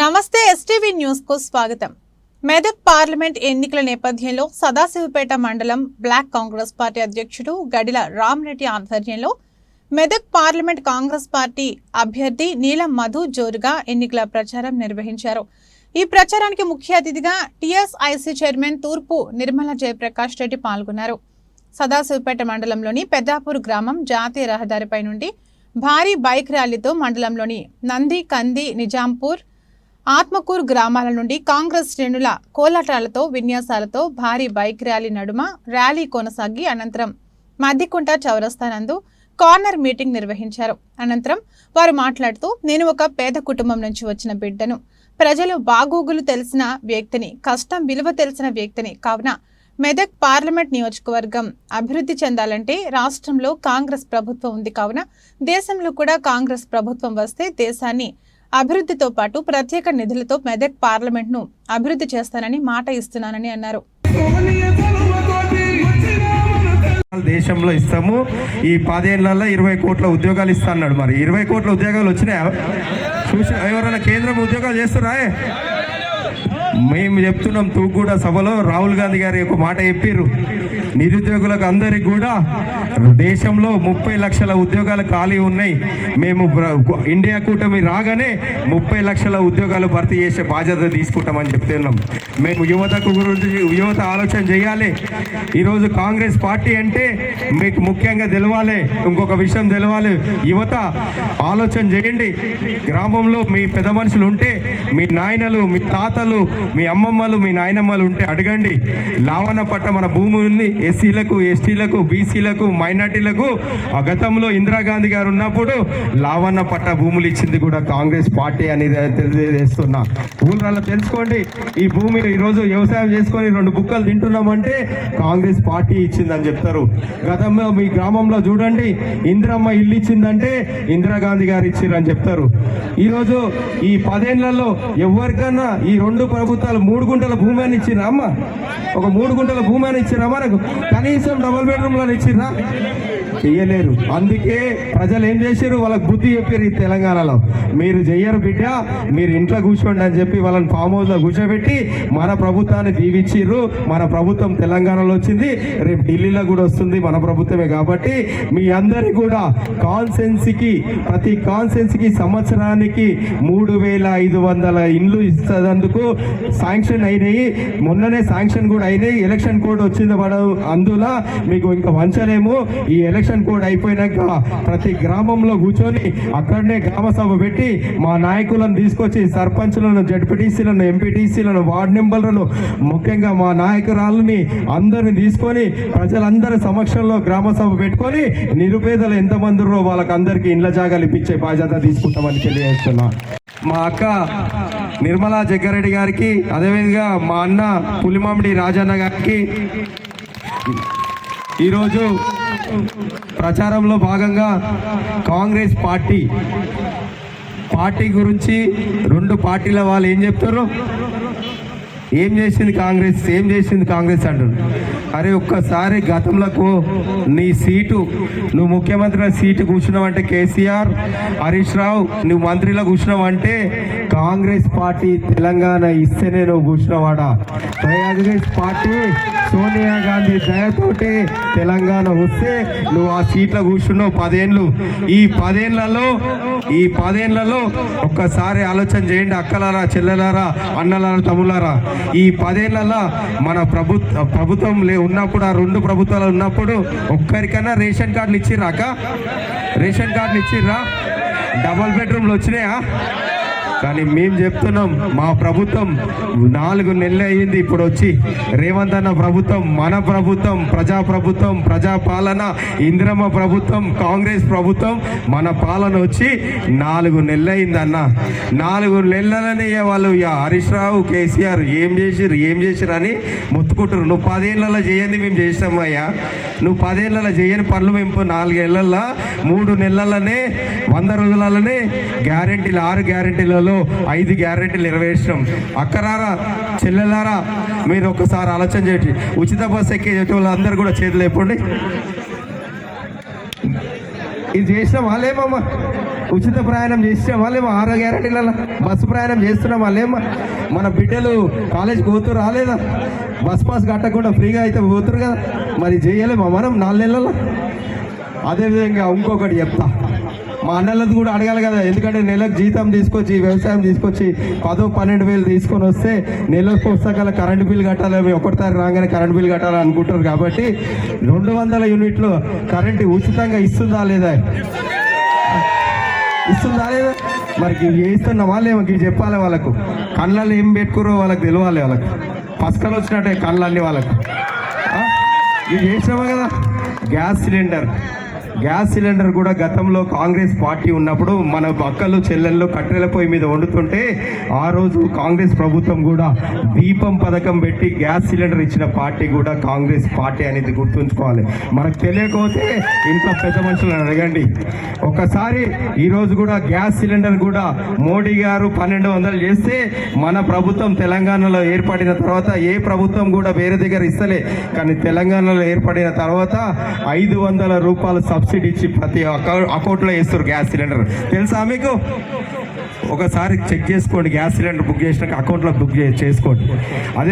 నమస్తే ఎస్టీవీ న్యూస్కు స్వాగతం. మెదక్ పార్లమెంట్ ఎన్నికల నేపథ్యంలో సదాశివపేట మండలం బ్లాక్ కాంగ్రెస్ పార్టీ అధ్యక్షుడు గడిల రామరెడ్డి ఆధ్వర్యంలో మెదక్ పార్లమెంట్ కాంగ్రెస్ పార్టీ అభ్యర్థి నీలం మధు జోరుగా ఎన్నికల ప్రచారం నిర్వహించారు. ఈ ప్రచారానికి ముఖ్య అతిథిగా టీఎస్ఐసీ చైర్మన్ తూర్పు నిర్మల జయప్రకాష్ రెడ్డి పాల్గొన్నారు. సదాశివపేట మండలంలోని పెద్దాపూర్ గ్రామం జాతీయ రహదారిపై నుండి భారీ బైక్ ర్యాలీతో మండలంలోని నంది కంది నిజాంపూర్ ఆత్మకూరు గ్రామాల నుండి కాంగ్రెస్ శ్రేణుల కోలాటాలతో విన్యాసాలతో భారీ బైక్ ర్యాలీ నడుమ ర్యాలీ కొనసాగి అనంతరం మద్దికుంట చౌరస్తా నందు కార్నర్ మీటింగ్ నిర్వహించారు. అనంతరం వారు మాట్లాడుతూ నేను ఒక పేద కుటుంబం నుంచి వచ్చిన బిడ్డను. ప్రజలు బాగోగులు తెలిసిన వ్యక్తిని కష్టం విలువ తెలిసిన వ్యక్తిని కావున మెదక్ పార్లమెంట్ నియోజకవర్గం అభివృద్ధి చెందాలంటే రాష్ట్రంలో కాంగ్రెస్ ప్రభుత్వం ఉంది కావున దేశంలో కూడా కాంగ్రెస్ ప్రభుత్వం వస్తే దేశాన్ని అభివృద్ధితో పాటు ప్రత్యేక నిధులతో మెదక్ పార్లమెంట్ను అభివృద్ధి చేస్తానని మాట ఇస్తున్నానని అన్నారు. దేశంలో ఇస్తాము. ఈ పదేళ్ళలో ఇరవై కోట్ల ఉద్యోగాలు ఇస్తా అన్నాడు మరి. ఇరవై కోట్ల ఉద్యోగాలు వచ్చినాయా? చూసి ఎవరైనా కేంద్రం ఉద్యోగాలు చేస్తారా మేము చెప్తున్నాం తూగూడ సభలో రాహుల్ గాంధీ గారి ఒక మాట చెప్పారు నిరుద్యోగులకు అందరికి కూడా దేశంలో ముప్పై లక్షల ఉద్యోగాలు ఖాళీ ఉన్నాయి. మేము ఇండియా కూటమి రాగానే ముప్పై లక్షల ఉద్యోగాలు భర్తీ చేసే బాధ్యత తీసుకుంటామని చెప్తున్నాం మేము యువతకు గురించి యువత ఆలోచన చేయాలి. ఈరోజు కాంగ్రెస్ పార్టీ అంటే మీకు ముఖ్యంగా తెలవాలి ఇంకొక విషయం తెలవాలి. యువత ఆలోచన చేయండి. గ్రామంలో మీ పెద్ద మనుషులు ఉంటే మీ నాయనలు మీ తాతలు మీ అమ్మమ్మలు మీ నాయనమ్మలు ఉంటే అడగండి. లావణ పట్ట మన భూమి ఉంది ఎస్సీలకు ఎస్టీలకు బీసీలకు మైనార్టీలకు ఆ గతంలో ఇందిరాగాంధీ గారు ఉన్నప్పుడు లావణ పట్ట భూములు ఇచ్చింది కూడా కాంగ్రెస్ పార్టీ అనేది తెలియజేస్తున్నా. ఊళ్ళలో తెలుసుకోండి ఈ భూమిని ఈరోజు వ్యవసాయం చేసుకొని రెండు బుక్కలు తింటున్నామంటే కాంగ్రెస్ పార్టీ ఇచ్చిందని చెప్తారు. గతంలో మీ గ్రామంలో చూడండి ఇందిరమ్మ ఇల్లు ఇచ్చిందంటే ఇందిరాగాంధీ గారు ఇచ్చిరని చెప్తారు. ఈరోజు ఈ పదేళ్ళలో ఎవరికన్నా ఈ రెండు ప్రభుత్వాలు మూడు గుంటల భూమి అని ఇచ్చిరా అమ్మ? ఒక మూడు గుంటల భూమి అని ఇచ్చిరా మనకు కనీసం డబుల్ బెడ్రూమ్లో ఇచ్చిరా చెయ్యలేరు. అందుకే ప్రజలు ఏం చేశారు వాళ్ళకి బుద్ధి చెప్పారు ఈ తెలంగాణలో. మీరు చెయ్యరు బిడ్డ మీరు ఇంట్లో కూర్చోండి అని చెప్పి వాళ్ళని ఫామ్ హౌస్లో కూర్చోబెట్టి మన ప్రభుత్వాన్ని దీవిచ్చిర్రు. మన ప్రభుత్వం తెలంగాణలో వచ్చింది. రేపు ఢిల్లీలో కూడా వస్తుంది మన ప్రభుత్వమే కాబట్టి మీ అందరి కూడా కాన్సెన్సీకి ప్రతి కాన్సెన్సీకి సంవత్సరానికి మూడు వేల ఐదు వందల ఇండ్లు ఇస్తుందందుకు శాంక్షన్ అయినాయి. మొన్ననే శాంక్షన్ కూడా అయినాయి. ఎలక్షన్ కోడ్ వచ్చింది పడ అందులో మీకు ఇంకా వంచలేము. ఈ ఎలక్షన్ కోడ్ అయిపోయినాక ప్రతి గ్రామంలో కూర్చొని అక్కడనే గ్రామ సభ పెట్టి మా నాయకులను తీసుకొచ్చి సర్పంచులను జడ్పీటీసీలను ఎంపీటీసీలను వార్డు మెంబర్లను ముఖ్యంగా మా నాయకురాలని అందరిని తీసుకొని ప్రజలందరి సమక్షంలో గ్రామ సభ పెట్టుకొని నిరుపేదలు ఎంతమంది ఉన్నారో వాళ్ళకి అందరికీ ఇండ్ల జాగాలు ఇప్పించే బాధ్యత తీసుకుంటామని తెలియజేస్తున్నా. మా అక్క నిర్మలా జగ్గారెడ్డి గారికి అదేవిధంగా మా అన్న పులిమామిడి రాజన్న గారికి ఈరోజు ప్రచారంలో భాగంగా కాంగ్రెస్ పార్టీ పార్టీ గురించి రెండు పార్టీల వాళ్ళు ఏం చెప్తారు? ఏం చేసింది కాంగ్రెస్? ఏం చేసింది కాంగ్రెస్ అంటారు అరే ఒక్కసారి గతంలో నీ సీటు నువ్వు ముఖ్యమంత్రి సీటు కూర్చున్నావంటే కేసీఆర్ హరీష్ రావు నువ్వు మంత్రిలో కూర్చున్నావంటే కాంగ్రెస్ పార్టీ తెలంగాణ ఇస్తేనే నువ్వు కూర్చున్నవాడా? కాంగ్రెస్ పార్టీ సోనియా గాంధీ దయతోటి తెలంగాణ వస్తే నువ్వు ఆ సీట్లో కూర్చున్నావు పదేళ్ళు ఈ పదేళ్ళలో ఈ పదేళ్ళలో ఒక్కసారి ఆలోచన చేయండి అక్కలారా చెల్లెలారా అన్నలారా తమ్ములారా. ఈ పదేళ్ళలో మన ప్రభుత్వ ప్రభుత్వం లే ఉన్నప్పుడు ఆ రెండు ప్రభుత్వాలు ఉన్నప్పుడు ఒక్కరికైనా రేషన్ కార్డులు ఇచ్చిర్రాక రేషన్ కార్డులు ఇచ్చిర్రా? డబల్ బెడ్రూమ్లు వచ్చినాయా? కానీ మేము చెప్తున్నాం మా ప్రభుత్వం నాలుగు నెలలు అయ్యింది ఇప్పుడు వచ్చి రేవంత్ అన్న ప్రభుత్వం మన ప్రభుత్వం ప్రజా ప్రభుత్వం ప్రజా పాలన ఇందిరమ్మ ప్రభుత్వం కాంగ్రెస్ ప్రభుత్వం మన పాలన వచ్చి నాలుగు నెలలు అయింది అన్న నాలుగు నెలలనే వాళ్ళు హరీష్ రావు కేసీఆర్ ఏం చేసిర్రు ఏం చేసిరని అని చెప్పుకుంటారు నువ్వు పదేళ్ళలో చేయండి మేము చేసామయ్యా అయ్యా. నువ్వు పదేళ్ళలో చేయని పనులు మేము నాలుగేళ్ళలో మూడు నెలలనే వంద రోజులలోనే గ్యారెంటీలు ఆరు గ్యారెంటీలలో ఐదు గ్యారెంటీలు నెరవేర్చినాం. అక్కరారా చెల్లెలారా మీరు ఒకసారి ఆలోచన చేయండి. ఉచిత బస్సు ఎక్కే వాళ్ళందరూ కూడా చేతులు లేపండి. ఇది చేసినాం వాళ్ళేమమ్మా ఉచిత ప్రయాణం చేసిన వాళ్ళేమో ఆరో గ్యారంటీల బస్సు ప్రయాణం చేస్తున్నాం వాళ్ళేమో మన బిడ్డలు కాలేజ్ పోతూ రాలేదా? బస్ పాస్ కట్టకుండా ఫ్రీగా అయితే పోతురు కదా. మరి చేయలేమా మనం నాలుగు నెలల్లో. అదేవిధంగా ఇంకొకటి చెప్తా. మా అన్నలది కూడా అడగాలి కదా ఎందుకంటే నెలకు జీతం తీసుకొచ్చి వ్యవసాయం తీసుకొచ్చి పదో పన్నెండు వేలు తీసుకొని వస్తే నెలకు పుస్తకాల కరెంటు బిల్ కట్టాలి మేము ఒకటిసారి రాగానే కరెంటు బిల్ కట్టాలి అనుకుంటారు కాబట్టి రెండు వందల యూనిట్లు కరెంటు ఉచితంగా ఇస్తుందా లేదా? ఇస్తుందా లేదా మరి ఇవి చేస్తున్న వాళ్ళేమో ఇవి చెప్పాలి వాళ్ళకు. కళ్ళల్లో ఏం పెట్టుకురో వాళ్ళకి తెలియాలి వాళ్ళకి. పసుకలు వచ్చినట్టే కళ్ళన్నీ వాళ్ళకు. ఇది ఇవి చేసినామా కదా? Gas cylinder. గ్యాస్ సిలిండర్ కూడా గతంలో కాంగ్రెస్ పార్టీ ఉన్నప్పుడు మన అక్కలు చెల్లెళ్ళు కట్టెల పొయ్యి మీద వండుతుంటే ఆ రోజు కాంగ్రెస్ ప్రభుత్వం కూడా దీపం పథకం పెట్టి గ్యాస్ సిలిండర్ ఇచ్చిన పార్టీ కూడా కాంగ్రెస్ పార్టీ అనేది గుర్తుంచుకోవాలి. మనకు తెలియకపోతే ఇంత పెద్ద మనుషులను అడగండి. ఒకసారి ఈరోజు కూడా గ్యాస్ సిలిండర్ కూడా మోడీ గారు పన్నెండు వందలు చేస్తే మన ప్రభుత్వం తెలంగాణలో ఏర్పడిన తర్వాత ఏ ప్రభుత్వం కూడా వేరే దగ్గర ఇస్తలే. కానీ తెలంగాణలో ఏర్పడిన తర్వాత ఐదు వందల రూపాయలు సబ్సిడీ సబ్సిడీ ఇచ్చి ప్రతి అకౌంట్లో వేస్తారు గ్యాస్ సిలిండర్. తెలుసా మీకు? ఒకసారి చెక్ చేసుకోండి గ్యాస్ సిలిండర్ బుక్ చేసినాక అకౌంట్లో బుక్ చేసుకోండి. అదే